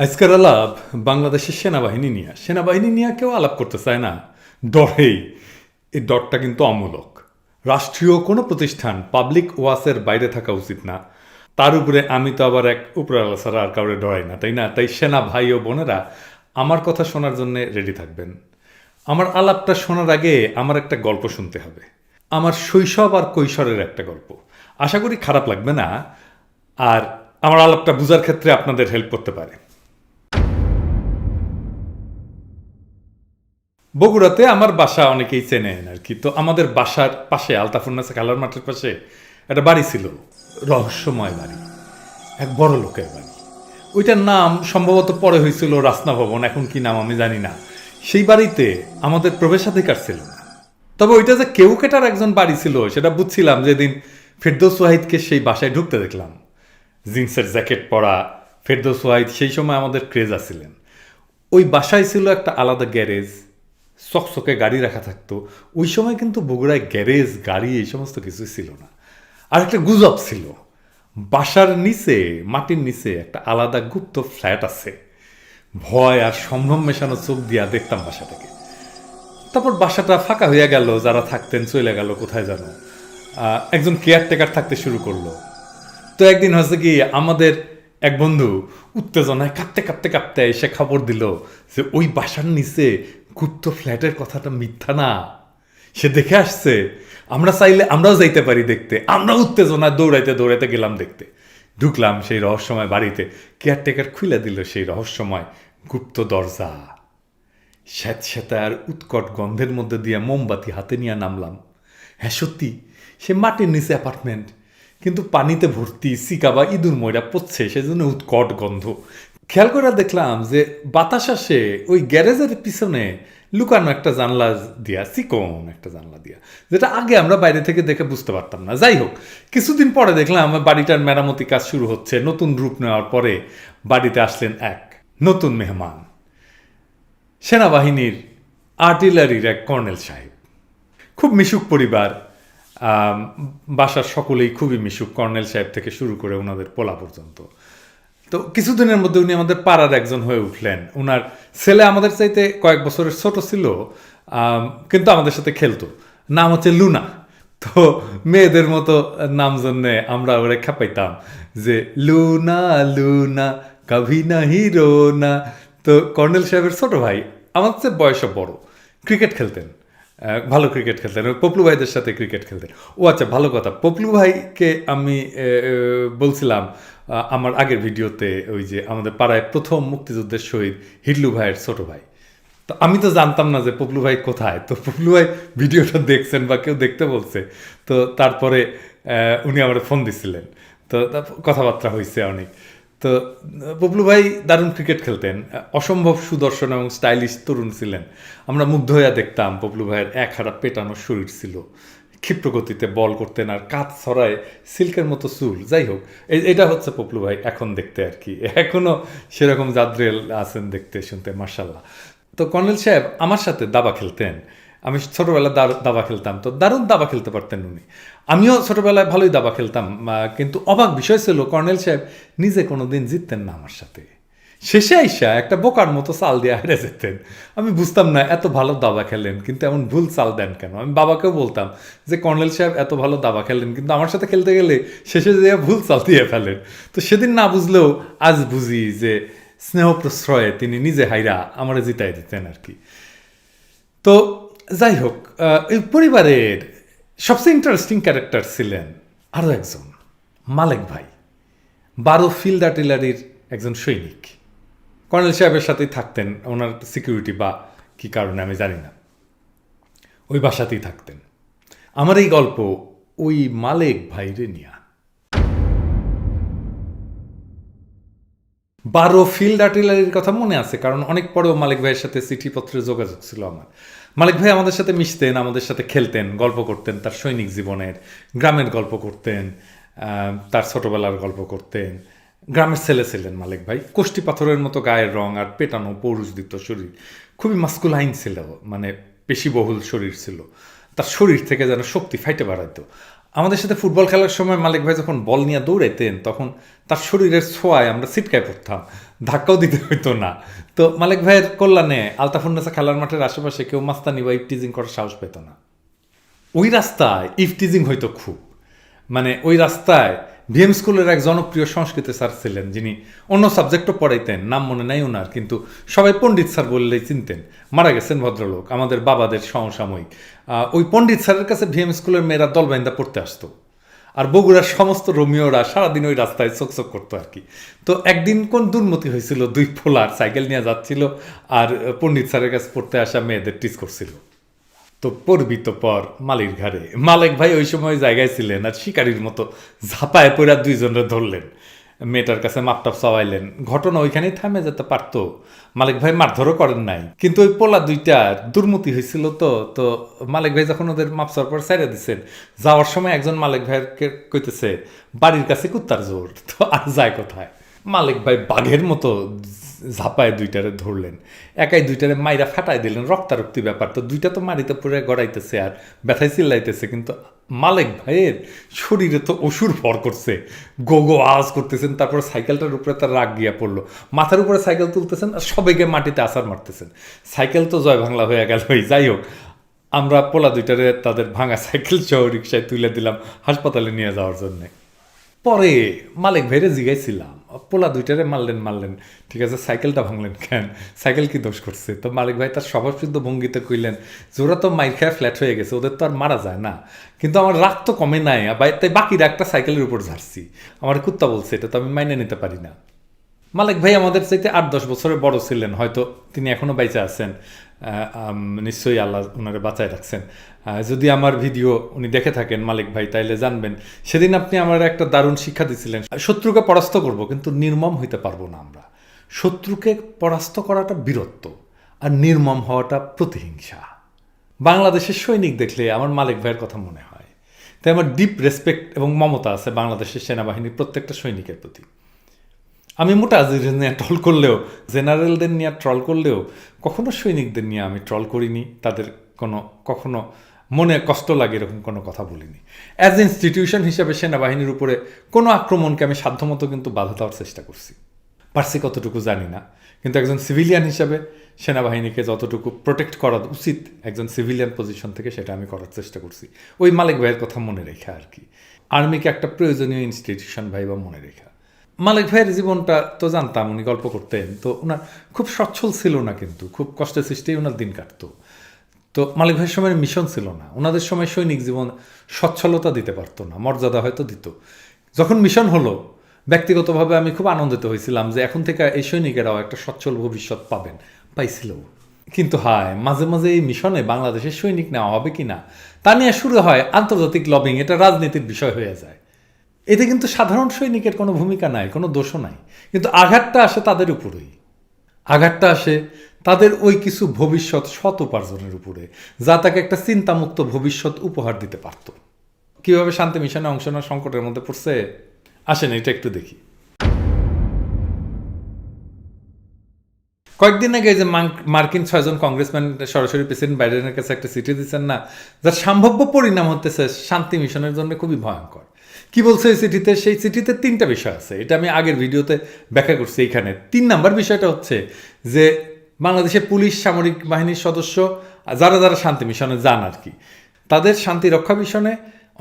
আজকের আলাপ বাংলাদেশের সেনাবাহিনী নিয়ে। সেনাবাহিনী নিয়ে কেউ আলাপ করতে চায় না। ডরেই এই ডরটা কিন্তু অমূলক। রাষ্ট্রীয় কোনো প্রতিষ্ঠান পাবলিক ওয়াসের বাইরে থাকা উচিত না। তার উপরে আমি তো আবার এক উপরালা ছাড়া আর কাউরে ডরাই না, তাই না? তাই সেনা ভাই ও বোনেরা আমার কথা শোনার জন্য রেডি থাকবেন। আমার আলাপটা শোনার আগে আমার একটা গল্প শুনতে হবে। আমার শৈশব আর কৈশোরের একটা গল্প। আশা করি খারাপ লাগবে না। আর আমার আলাপটা বোঝার ক্ষেত্রে আপনাদের হেল্প করতে পারে। বগুড়াতে আমার বাসা অনেকেই চেনেন আর কি তো আমাদের বাসার পাশে আলতাফুন্নাসা খেলার মাঠের পাশে একটা বাড়ি ছিল, রহস্যময় বাড়ি, এক বড় লোকের বাড়ি। ওইটার নাম সম্ভবত পরে হয়েছিল রাসনা ভবন, এখন কি নাম আমি জানি না। সেই বাড়িতে আমাদের প্রবেশাধিকার ছিল না। তবে ওইটা যে কেউ কেটার একজন বাড়ি ছিল, সেটা বুঝছিলাম যেদিন ফেরদৌস ওয়াহিদকে সেই বাসায় ঢুকতে দেখলাম। জিন্সের জ্যাকেট পরা ফেরদৌস ওয়াহিদ সেই সময় আমাদের ক্রেজ আছিলেন ওই বাসায় ছিল একটা আলাদা গ্যারেজ চকচকে গাড়ি রাখা থাকতো, ওই সময় কিন্তু বগুড়ায় গ্যারেজ গাড়ি এই সমস্ত কিছু ছিল না। আর একটা গুজব ছিল। বাসার নিচে মাটির নিচে একটা আলাদা গুপ্ত ফ্ল্যাট আছে। ভয় আর সম্ভ্রম মেশানো চোখ দিয়া দেখতাম বাসাটাকে। তারপর বাসাটা ফাঁকা হইয়া গেল, যারা থাকতেন চলে গেল, কোথায় যেন একজন কেয়ারটেকার থাকতে শুরু করল। তো একদিন হচ্ছে কি, আমাদের এক বন্ধু উত্তেজনায় কাঁপতে কাঁপতে কাঁপতে এসে খবর দিল যে, ওই বাসার নিচে গুপ্ত ফ্ল্যাটের কথাটা মিথ্যা না। সে দেখে আসছে, আমরা চাইলে আমরাও যাইতে পারি দেখতে। আমরা উত্তেজনায় দৌড়াইতে দৌড়াইতে গেলাম দেখতে। ঢুকলাম সেই রহস্যময় বাড়িতে। কেয়ারটেকার খুলে দিল সেই রহস্যময় গুপ্ত দরজা। স্যাঁতস্যাঁতে আর উৎকট গন্ধের মধ্যে দিয়ে মোমবাতি হাতে নিয়ে নামলাম। হ্যাঁ সত্যি, সে মাটির নিচে অ্যাপার্টমেন্ট কিন্তু পানিতে ভর্তি সিকা বা ইঁদুর ময়রা পড়ছে সেজন্য উৎকট গন্ধ। খেয়াল করে দেখলাম যে বাতাস আসে ওই গ্যারেজের পিছনে লুকানো একটা জানলা দিয়া চিকন একটা জানলা দিয়া, যেটা আগে আমরা বাইরে থেকে দেখে বুঝতে পারতাম না। যাই হোক, কিছুদিন পরে দেখলাম বাড়িটার মেরামতি কাজ শুরু হচ্ছে। নতুন রূপ নেওয়ার পরে বাড়িতে আসলেন এক নতুন মেহমান, সেনাবাহিনীর আর্টিলারির এক কর্নেল সাহেব। খুব মিশুক পরিবার বাসার সকলেই খুবই মিশুক। কর্নেল সাহেব থেকে শুরু করে ওনাদের পোলা পর্যন্ত। তো কিছুদিনের মধ্যে উনি আমাদের পাড়ার একজন হয়ে উঠলেন। উনার ছেলে আমাদের চাইতে কয়েক বছরের ছোট ছিল কিন্তু আমাদের সাথে খেলতো। নাম হচ্ছে লুনা। তো মেয়েদের মতো নাম জন্যে আমরা ওরা খেপাইতাম যে, লুনা লুনা, কভি না হিরো না তো কর্নেল সাহেবের ছোট ভাই আমার চেয়ে বয়সে বড়। ক্রিকেট খেলতেন। ভালো ক্রিকেট খেলতেন। পপলু ভাইদের সাথে ক্রিকেট খেলতেন। ও আচ্ছা ভালো কথা। পপলু ভাইকে আমি বলছিলাম আমার আগের ভিডিওতে ওই যে আমাদের পাড়ায় প্রথম মুক্তিযুদ্ধের শহীদ হিটলু ভাইয়ের ছোট ভাই। তো আমি তো জানতাম না যে পপলু ভাই কোথায়। তো পপলু ভাই ভিডিওটা দেখছেন বা কেউ দেখতে বলছে। তো তারপরে উনি আমার ফোন দিছিলেন। তো কথাবার্তা হয়েছে অনেক। তো পপলু ভাই দারুণ ক্রিকেট খেলতেন। অসম্ভব সুদর্শন এবং স্টাইলিশ তরুণ ছিলেন। আমরা মুগ্ধ হইয়া দেখতাম পপলু ভাইয়ের এক হারা পেটানো শরীর ছিল। ক্ষিপ্র গতিতে বল করতেন আর কাত ছড়ায় সিল্কের মতো চুল। যাই হোক এটা হচ্ছে পপলু ভাই এখন দেখতে আর কি। এখনও সেরকম জাদ্রেল আছেন দেখতে, শুনতে মার্শাল্লাহ তো কর্নেল সাহেব আমার সাথে দাবা খেলতেন। আমি ছোটবেলায় দা- দাবা খেলতাম। তো দারুণ দাবা খেলতে পারতেন উনি। আমিও ছোটবেলায় ভালোই দাবা খেলতাম কিন্তু অবাক বিষয় ছিল কর্নেল সাহেব নিজে কোনোদিন জিততেন না আমার সাথে। শেষে আইসা একটা বোকার মতো চাল দিয়ে হেরে যেতেন। আমি বুঝতাম না, এত ভালো দাবা খেলেন, কিন্তু এমন ভুল চাল দেন কেন? আমি বাবাকেও বলতাম যে, কর্নেল সাহেব, এত ভালো দাবা খেলেন, কিন্তু আমার সাথে খেলতে গেলে শেষে যে ভুল চাল দিয়ে ফেলেন। তো সেদিন না বুঝলেও আজ বুঝি যে, স্নেহ প্রশ্রয়ে তিনি নিজে হাইরা আমারে জিতাই দিতেন আর কি। তো যাই হোক এই পরিবারের সবচেয়ে ইন্টারেস্টিং ক্যারেক্টার ছিলেন আরও একজন, মালেক ভাই, বারো ফিল্ড আর্টিলারির একজন সৈনিক। কর্নেল সাহেবের সাথেই থাকতেন। ওনার সিকিউরিটি বা কি কারণে আমি জানি না। ওই বাসাতেই থাকতেন। আমার এই গল্প ওই মালেক ভাইরে নিয়া। বারো ফিল্ড আর্টিলারির কথা মনে আছে? কারণ অনেক পরেও মালিক ভাইয়ের সাথে চিঠিপত্রে যোগাযোগ ছিল আমার। মালিক ভাই আমাদের সাথে মিশতেন, আমাদের সাথে খেলতেন, গল্প করতেন, তার সৈনিক জীবনের, গ্রামের গল্প করতেন তার ছোটবেলার গল্প করতেন গ্রামের ছেলে ছিলেন মালিক ভাই। কোষ্টি পাথরের মতো গায়ের রং আর পেটানো পৌরুষদীপ্ত শরীর। খুবই মাস্কুলাইন ছিল মানে পেশিবহুল শরীর ছিল। তার শরীর থেকে যেন শক্তি ফাইটে বাড়াইতো। আমাদের সাথে ফুটবল খেলার সময় মালিক ভাই যখন বল নিয়ে দৌড়াইতেন, তখন তার শরীরের ছোঁয়ায় আমরা ছিটকায় পড়তাম। ধাক্কাও দিতে হইতো না। তো মালিক ভাইয়ের কল্যাণে আলতাফুন্নেসা খেলার মাঠের আশেপাশে কেউ মাস্তানি বা ইফটিজিং করার সাহস পেত না। ওই রাস্তায় ইফটিজিং হইতো খুব। মানে ওই রাস্তায় ভিএম স্কুলের এক জনপ্রিয় সংস্কৃত স্যার ছিলেন, যিনি অন্য সাবজেক্টও পড়াইতেন, নাম মনে নাই ওনার, কিন্তু সবাই পণ্ডিত স্যার বললেই চিনতেন। মারা গেছেন ভদ্রলোক, আমাদের বাবাদের সমসাময়িক। ওই পণ্ডিত স্যারের কাছে ভিএম স্কুলের মেয়েরা দলবাইন্দা পড়তে আসতো। আর বগুড়ার সমস্ত রোমিওরা সারাদিন ওই রাস্তায় চকচক করতো আর কি। তো একদিন কোন দুর্মতি হয়েছিল, দুই ফোলার সাইকেল নিয়ে যাচ্ছিল আর পণ্ডিত স্যারের কাছে পড়তে আসা মেয়েদের টিচ করছিল। তো পড়বি তো পর মালির ঘাড়ে। মালিক ভাই ওই সময় জায়গায় ছিলেন আর শিকারির মতো ঝাপায় পড়া দুইজনে ধরলেন। মেয়েটার কাছে মাপটাপ চাওয়াইলেন। ঘটনা ওইখানেই থামে যেতে পারতো। মালিক ভাই মারধরও করেন নাই। কিন্তু ওই পোলা দুইটার দুর্মতি হয়েছিল তো তো মালিক ভাই যখন ওদের মাপ চাওয়ার পর ছেড়ে দিচ্ছেন যাওয়ার সময় একজন মালিক ভাইকে কইতেছে, বাড়ির কাছে কুত্তার জোর। তো আর যায় কোথায়? মালিক ভাই বাঘের মতো ঝাপায় দুইটারে ধরলেন। একাই দুইটারে মাইরা ফাটাই দিলেন। রক্তারক্তি ব্যাপার। তো দুইটা তো মারিতে পড়ে গড়াইতেছে আর ব্যথায় চিল্লাইতেছে। কিন্তু মালিক ভাইয়ের শরীরে তো অসুর ভর করছে। গো গো, আওয়াজ করতেছেন। তারপর সাইকেলটার উপরে তার রাগ গিয়া পড়ল। মাথার উপরে সাইকেল তুলতেছেন আর সবাইকে মাটিতে আসার মারতেছেন। সাইকেল তো জয় বাংলা হয়ে গেল। যাই হোক, আমরা পোলা দুইটারে তাদের ভাঙা সাইকেল সহ রিক্সায় তুলে দিলাম হাসপাতালে নিয়ে যাওয়ার জন্যে। পরে মালিক ভাইরে জিগাইছিলাম পোলা দুইটারে মারলেন মারলেন। ঠিক আছে, সাইকেলটা ভাঙলেন কেন? সাইকেল কি দোষ করছে? তো মালিক ভাই তার স্বভাবসিদ্ধ ভঙ্গিতে কইলেন ওরা তো মাইর খায় ফ্ল্যাট হয়ে গেছে, ওদের তো আর মারা যায় না। কিন্তু আমার রাগ তো কমে নাই বাই- তাই বাকি রাগটা সাইকেলের উপর ঝাড়ছি। আমার কুত্তা বলছে, এটা তো আমি মাইনে নিতে পারি না। মালিক ভাই আমাদের চাইতে আট দশ বছরের বড় ছিলেন, হয়তো তিনি এখনও বাইচে আছেন। নিশ্চয়ই আল্লাহ ওনারে বাঁচায় রাখছেন। যদি আমার ভিডিও উনি দেখে থাকেন, মালিক ভাই, তাইলে জানবেন, সেদিন আপনি আমার একটা দারুণ শিক্ষা দিছিলেন। শত্রুকে পরাস্ত করব, কিন্তু নির্মম হইতে পারব না আমরা। শত্রুকে পরাস্ত করাটা বীরত্ব, আর নির্মম হওয়াটা প্রতিহিংসা। বাংলাদেশের সৈনিক দেখলে আমার মালিক ভাইয়ের কথা মনে হয়। তাই আমার ডিপ রেসপেক্ট এবং মমতা আছে বাংলাদেশের সেনাবাহিনীর প্রত্যেকটা সৈনিকের প্রতি। আমি মোটা আজিজের নিয়ে ট্রল করলেও, জেনারেলদের নিয়ে ট্রল করলেও, কখনো সৈনিকদের নিয়ে আমি ট্রল করিনি, তাদের কোনো, কখনো মনে কষ্ট লাগে এরকম কোনো কথা বলিনি। অ্যাজ ইনস্টিটিউশন হিসাবে সেনাবাহিনীর উপরে কোনো আক্রমণকে আমি সাধ্যমতো কিন্তু বাধা দেওয়ার চেষ্টা করছি। পারছি কতটুকু জানি না, কিন্তু একজন সিভিলিয়ান হিসাবে সেনাবাহিনীকে যতটুকু প্রোটেক্ট করা উচিত, একজন সিভিলিয়ান পজিশন থেকে সেটা আমি করার চেষ্টা করছি। ওই মালিক ভাইয়ের কথা মনে রেখে আর কি। আর্মিকে একটা প্রয়োজনীয় ইনস্টিটিউশন ভাই বা মনে রেখা মালিক ভাইয়ের জীবনটা তো জানতাম, উনি গল্প করতেন। তো ওনার খুব সচ্ছল ছিল না কিন্তু, খুব কষ্টের সৃষ্টি ওনার দিন কাটতো। তো মালিক ভাইয়ের সময় মিশন ছিল না। ওনাদের সময় সৈনিক জীবন সচ্ছলতা দিতে পারতো না, মর্যাদা হয়তো দিত। যখন মিশন হলো, ব্যক্তিগতভাবে আমি খুব আনন্দিত হয়েছিলাম যে এখন থেকে এই সৈনিকেরাও একটা সচ্ছল ভবিষ্যৎ পাবেন, পাইছিল। কিন্তু হায়, মাঝে মাঝে এই মিশনে বাংলাদেশের সৈনিক নেওয়া হবে কি না তা নিয়ে শুরু হয় আন্তর্জাতিক লবিং, এটা রাজনীতির বিষয় হয়ে যায়। এতে কিন্তু সাধারণ সৈনিকের কোনো ভূমিকা নাই, কোনো দোষও নাই। কিন্তু আঘাতটা আসে তাদের উপরেই। আঘাতটা আসে তাদের ওই কিছু ভবিষ্যৎ সৎ উপার্জনের উপরে, যা তাকে একটা চিন্তামুক্ত ভবিষ্যৎ উপহার দিতে পারত। কীভাবে শান্তি মিশনে অংশ নেওয়ার সংকটের মধ্যে পড়ছে? আসেন, এটা একটু দেখি। কয়েকদিন আগে যে মার্কিন ছয়জন কংগ্রেসম্যান সরাসরি প্রেসিডেন্ট বাইডেনের কাছে একটা চিঠি দিচ্ছেন না, যার সম্ভাব্য পরিণাম হতেছে শান্তি মিশনের জন্য খুবই ভয়ঙ্কর। কি বলছে এই চিঠিতে? সেই চিঠিতে তিনটা বিষয় আছে। এটা আমি আগের ভিডিওতে ব্যাখ্যা করছি এইখানে। তিন নাম্বার বিষয়টা হচ্ছে যে বাংলাদেশের পুলিশ, সামরিক বাহিনীর সদস্য, যারা যারা শান্তি মিশনে যান আর কি, তাদের শান্তি রক্ষা মিশনে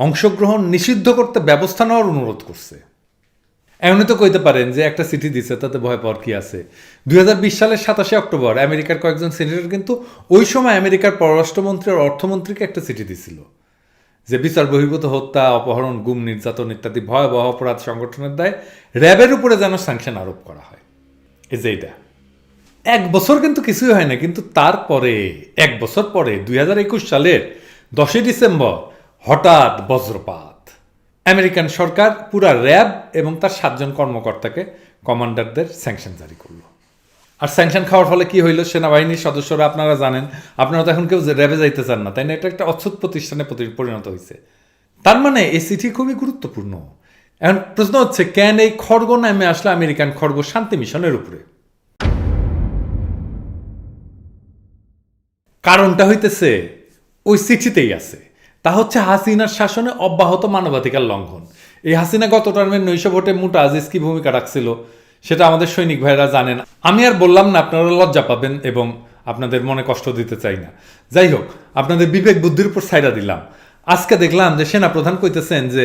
অংশগ্রহণ নিষিদ্ধ করতে ব্যবস্থা নেওয়ার অনুরোধ করছে। এমনি তো কইতে পারেন যে একটা চিঠি দিছে, তাতে ভয় পাওয়ার কি আছে? দুই হাজার বিশ সালের সাতাশে অক্টোবর, আমেরিকার কয়েকজন সিনেটর কিন্তু ওই সময় আমেরিকার পররাষ্ট্রমন্ত্রী আর অর্থমন্ত্রীকে একটা চিঠি দিছিল। যে বিচার, বহির্ভূত হত্যা, অপহরণ, গুম, নির্যাতন ইত্যাদি ভয়াবহ অপরাধ সংগঠনের দায় র্যাবের উপরে যেন স্যাংশন আরোপ করা হয়। এই যে এটা এক বছর কিন্তু কিছুই হয় না, কিন্তু তারপরে, এক বছর পরে, দুই হাজার একুশ সালের দশই ডিসেম্বর, হঠাৎ বজ্রপাত। আমেরিকান সরকার পুরা র্যাব এবং তার সাতজন কর্মকর্তাকে কমান্ডারদের স্যাংশন জারি করল। আর স্যাংশন খাওয়ার ফলে কি হইল? সেনাবাহিনীর সদস্যরা, আপনারা জানেন, আপনারা তো এখন কেউ র্যাবে যাইতে চান না, তাই না? এটা একটা অচ্ছুত প্রতিষ্ঠানে পরিণত হয়েছে তার মানে এই চিঠি খুবই গুরুত্বপূর্ণ। এখন প্রশ্ন হচ্ছে, কেন এই খড়গ নামে আসলে আমেরিকান খড়গ শান্তি মিশনের উপরে? কারণটা হইতেছে, ওই চিঠিতেই আছে। তা হচ্ছে হাসিনার শাসনে অব্যাহত মানবাধিকার লঙ্ঘন। এই হাসিনা গত টার্মের নৈশ ভোটে মুটা আজিজ কি ভূমিকা রাখছিল, সেটা আমাদের সৈনিক ভাইরা জানেন। আমি আর বললাম না, আপনারা লজ্জা পাবেন এবং আপনাদের মনে কষ্ট দিতে চাই না। যাই হোক, আপনাদের বিবেক বুদ্ধির উপর ছাইরা দিলাম। আজকে দেখলাম যে সেনা প্রধান কইতেছেন যে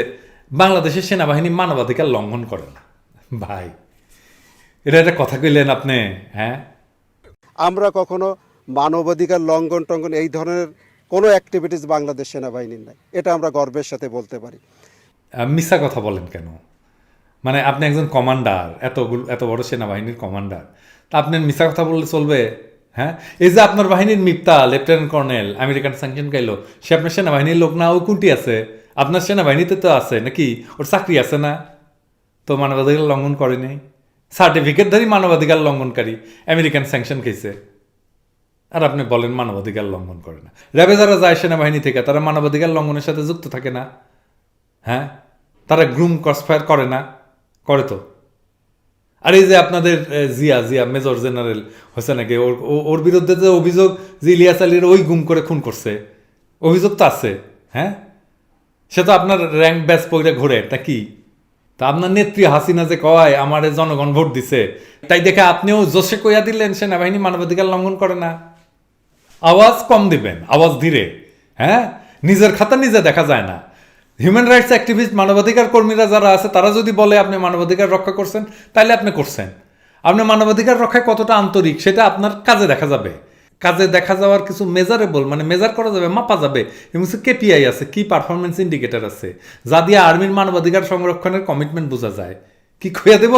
বাংলাদেশের সেনাবাহিনী মানবাধিকার লঙ্ঘন করে না। ভাই, এটা একটা কথা কইলেন আপনি হ্যাঁ? আমরা কখনো মানবাধিকার লঙ্ঘন টঙ্ঘন এই ধরনের কোনো অ্যাক্টিভিটিস বাংলাদেশ সেনাবাহিনীর নাই। এটা আমরা গর্বের সাথে বলতে পারি। মিথ্যা কথা বলেন কেন? মানে আপনি একজন কমান্ডার এতগুলো এত বড় সেনাবাহিনীর কমান্ডার তা আপনি মিথ্যা কথা বললে চলবে হ্যাঁ? এই যে আপনার বাহিনীর মিথ্যা লেফটেন্যান্ট কর্নেল আমেরিকান স্যাংশন গাইলো সে আপনার সেনাবাহিনীর লোক না, ও কুটি আছে। আপনার সেনাবাহিনীতে তো আছে, নাকি? ওর চাকরি আছে না? তো মানবাধিকার লঙ্ঘন করে নাই। সার্টিফিকেটধারী মানবাধিকার লঙ্ঘনকারী আমেরিকান স্যাংশন খেয়েছে। আর আপনি বলেন মানবাধিকার লঙ্ঘন করে না। র্যাবে যারা যায় সেনাবাহিনী থেকে, তারা মানবাধিকার লঙ্ঘনের সাথে যুক্ত থাকে না। হ্যাঁ? তারা গ্রুম ক্রসফায়ার করে না। করে তো। আর এই যে আপনাদের জিয়া জিয়া, মেজর জেনারেল হয়েছে নাকি ওর ওর বিরুদ্ধে যে অভিযোগ যে ইলিয়াস আলীর ওই গুম করে খুন করছে, অভিযোগ তো আছে। হ্যাঁ? সে তো আপনার র্যাঙ্ক ব্যাচ পরে ঘুরে, তা কি? তা আপনার নেত্রী হাসিনা যে কয়, আমার জনগণ ভোট দিছে। তাই দেখে আপনিও জোশে কইয়া দিলেন, সেনাবাহিনী মানবাধিকার লঙ্ঘন করে না। আওয়াজ কম দিবেন, আওয়াজ ধীরে হ্যাঁ? নিজের খাতা নিজে দেখা যায় না। হিউম্যান রাইটস অ্যাক্টিভিস্ট মানবাধিকার কর্মীরা যারা আছে, তারা যদি বলে আপনি মানবাধিকার রক্ষা করছেন তাহলে আপনি করছেন। আপনি মানবাধিকার রক্ষায় কতটা আন্তরিক, সেটা আপনার কাজে দেখা যাবে। কাজে দেখা যাওয়ার কিছু মেজারেবল মানে মেজার করা যাবে, মাপা যাবে। এবং কেপিআই আছে, কি পারফরমেন্স ইন্ডিকেটার আছে। যা দিয়ে আর্মির মানবাধিকার সংরক্ষণের কমিটমেন্ট বোঝা যায়। কি কইয়া দেব?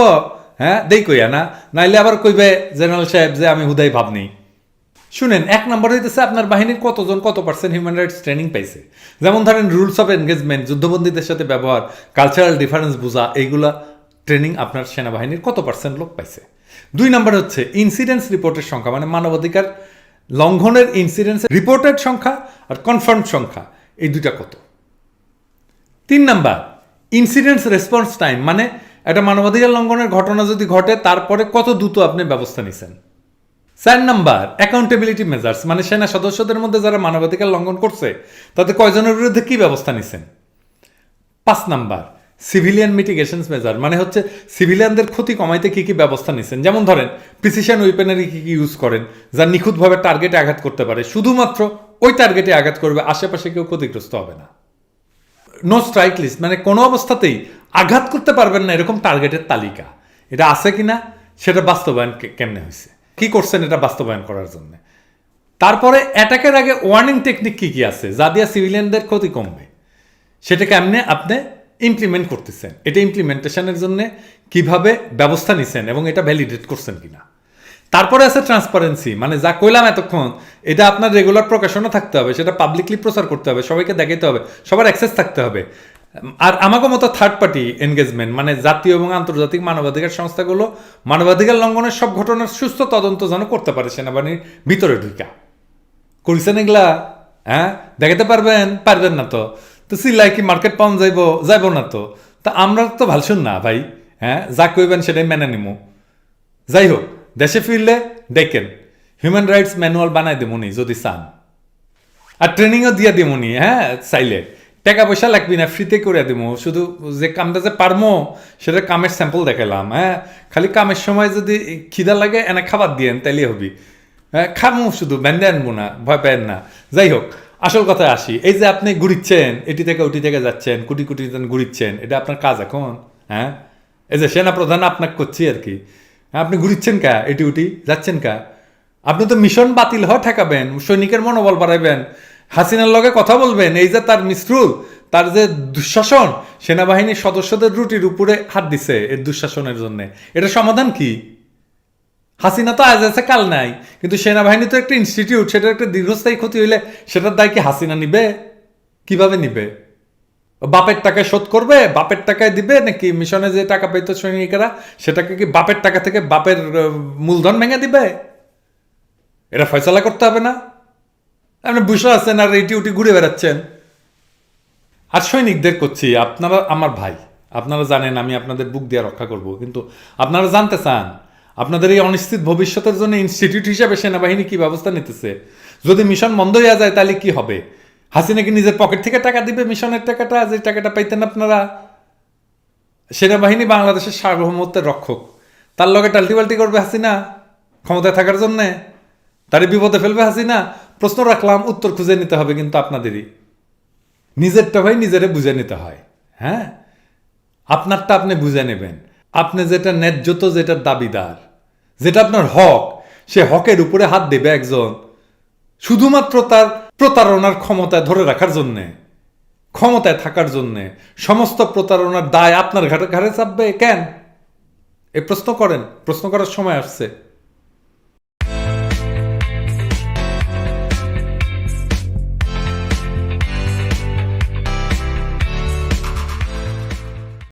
হ্যাঁ? দেই কইয়া না? নাইলে আবার কইবে, জেনারেল সাহেব যে আমি হুদাই ভাব নেই শুনেন, এক নম্বর হইতেছে আপনার বাহিনীর কতজন কত পার্সেন্ট হিউম্যান রাইটস ট্রেনিং পাইছে? যেমন ধরেন রুলস অফ এনগেজমেন্ট যুদ্ধবন্দীদের সাথে ব্যবহার কালচারাল ডিফারেন্স বোঝা, এইগুলা ট্রেনিং আপনার সেনাবাহিনীর কত পার্সেন্ট লোক পাইছে? দুই নম্বর হচ্ছে ইনসিডেন্স রিপোর্টের সংখ্যা মানে মানবাধিকার লঙ্ঘনের ইনসিডেন্স রিপোর্টেড সংখ্যা আর কনফার্ম সংখ্যা, এই দুইটা কত? তিন নাম্বার ইনসিডেন্টস রেসপন্স টাইম মানে একটা মানবাধিকার লঙ্ঘনের ঘটনা যদি ঘটে, তারপরে কত দ্রুত আপনি ব্যবস্থা নিছেন? চার নাম্বার অ্যাকাউন্টেবিলিটি মেজার্স মানে সেনা সদস্যদের মধ্যে যারা মানবাধিকার লঙ্ঘন করছে তাতে কয়জনের বিরুদ্ধে কি ব্যবস্থা নিছেন? পাঁচ নাম্বার সিভিলিয়ান মিটিগেশন মেজার মানে হচ্ছে সিভিলিয়ানদের ক্ষতি কমাইতে কি কি ব্যবস্থা নিছেন? যেমন ধরেন প্রিসিশন উইপেনারি কী কী ইউজ করেন, যা নিখুঁতভাবে টার্গেটে আঘাত করতে পারে। শুধুমাত্র ওই টার্গেটে আঘাত করবে, আশেপাশে কেউ ক্ষতিগ্রস্ত হবে না। নো স্ট্রাইক লিস্ট মানে কোনো অবস্থাতেই আঘাত করতে পারবেন না, এরকম টার্গেটের তালিকা। এটা আছে কিনা, সেটা বাস্তবায়ন কেমনে হয়েছে কি করছেন এটা বাস্তবায়ন করার জন্য? তারপরে অ্যাটাকের আগে ওয়ার্নিং টেকনিক কি কি আছে? যা দিয়ে সিভিলিয়ানদের ক্ষতি কমবে। সেটা কেমনে আপনি ইমপ্লিমেন্ট করতেছেন? এটা ইমপ্লিমেন্টেশনের জন্য কীভাবে ব্যবস্থা নিছেন এবং এটা ভ্যালিডেট করছেন কিনা? তারপরে আছে ট্রান্সপারেন্সি মানে যা কইলাম এতক্ষণ, এটা আপনার রেগুলার প্রকাশনা থাকতে হবে, সেটা পাবলিকলি প্রচার করতে হবে, সবাইকে দেখাইতে হবে, সবার অ্যাক্সেস থাকতে হবে। আর আমাকে মতো থার্ড পার্টি এনগেজমেন্ট মানে জাতীয় এবং আন্তর্জাতিক মানবাধিকার সংস্থাগুলো মানবাধিকার লঙ্ঘনের সব ঘটনার সুস্থ তদন্ত যেন করতে পারে সেনাবাহিনীর ভিতরে ঢুকা করিছেন এগুলা? হ্যাঁ? দেখাতে পারবেন? পারবেন না তো। তো সিলাই কি মার্কেট পাউন যাইব? যাইব না তো। তা আমরা তো ভালো শুন না ভাই। হ্যাঁ? যা কইবেন সেটাই মেনে নিমু। যাই হোক, দেশে ফিরলে দেখেন হিউম্যান রাইটস ম্যানুয়াল বানাই দেবনি যদি চান। আর ট্রেনিংও দিয়ে দিমুনি হ্যাঁ? চাইলে। টাকা পয়সা লাগবি না ফ্রিতে করে দিমু শুধু যে কামটা যে পারমো সেটা কামের স্যাম্পল দেখালাম হ্যাঁ? খালি কামের সময় যদি খিদা লাগে এনে খাবার দিয়েন তাইলে হবি। হ্যাঁ খামু শুধু ব্যান্ডে আনব না ভয় পেন না। যাই হোক আসল কথায় আসি এই যে আপনি ঘুরিচ্ছেন এটি থেকে ওটি থেকে যাচ্ছেন কোটি কোটি ঘুরিচ্ছেন এটা আপনার কাজ এখন হ্যাঁ? এই যে সেনা প্রধান আপনাকে করছি আর কি। হ্যাঁ, আপনি ঘুরিচ্ছেন কা এটি উটি যাচ্ছেন কা? আপনি তো মিশন বাতিল হওয়া ঠেকাবেন সৈনিকের মনোবল বাড়াইবেন। হাসিনার লগে কথা বলবেন, এই যে তার মিসরুল তার যে দুঃশাসন, সেনাবাহিনীর সদস্যদের রুটির উপরে হাত দিছে এর দুঃশাসনের জন্য। এটা সমাধান কি? হাসিনা তো আজ আছে, কাল নাই। কিন্তু সেনাবাহিনী তো একটা ইনস্টিটিউট সেটার একটা দীর্ঘস্থায়ী ক্ষতি হইলে সেটার দায় কি হাসিনা নিবে? কীভাবে নিবে? বাপের টাকায় শোধ করবে, বাপের টাকায় দিবে, নাকি মিশনে যে টাকা পেত সৈনিকেরা, সেটাকে কি বাপের টাকা থেকে বাপের মূলধন ভেঙে দিবে? এটা ফয়সলা করতে হবে না। আপনি বসে আছেন আর এটি উটি ঘুরে বেড়াচ্ছেন। আর সৈনিকদের করছি, আপনারা, আমার ভাই, আপনারা জানেন আমি আপনাদের বুক দিয়ে রক্ষা করব, কিন্তু আপনারা জানতে চান, আপনাদের এই অনিশ্চিত ভবিষ্যতের জন্য ইনস্টিটিউট হিসাবে সেনাবাহিনী কি ব্যবস্থা নিতেছে? যদি মিশন বন্ধ হয়ে যায়, তাহলে কি হবে? হাসিনা কি নিজের পকেট থেকে টাকা দিবে, মিশনের টাকাটা? যে টাকাটা পাইতেন আপনারা? সেনাবাহিনী বাংলাদেশের সার্বভৌমত্বের রক্ষক। তার লগে টাল্টি পাল্টি করবে হাসিনা, ক্ষমতায় থাকার জন্যে। তারই বিপদে ফেলবে হাসিনা। প্রশ্ন রাখলাম, উত্তর খুঁজে নিতে হবে কিন্তু আপনাদেরই। নিজেরটা ভাই নিজেরে বুঝে নিতে হয় হ্যাঁ? আপনারটা আপনি বুঝে নেবেন। আপনি যেটা ন্যায্য তো যেটা দাবিদার, যেটা আপনার হক, সে হকের উপরে হাত দেবে একজন। শুধুমাত্র তার প্রতারণার ক্ষমতায় ধরে রাখার জন্যে, ক্ষমতায় থাকার জন্যে, সমস্ত প্রতারণার দায় আপনার ঘাটে ঘাড়ে চাপবে কেন? এ প্রশ্ন করেন, প্রশ্ন করার সময় আসছে।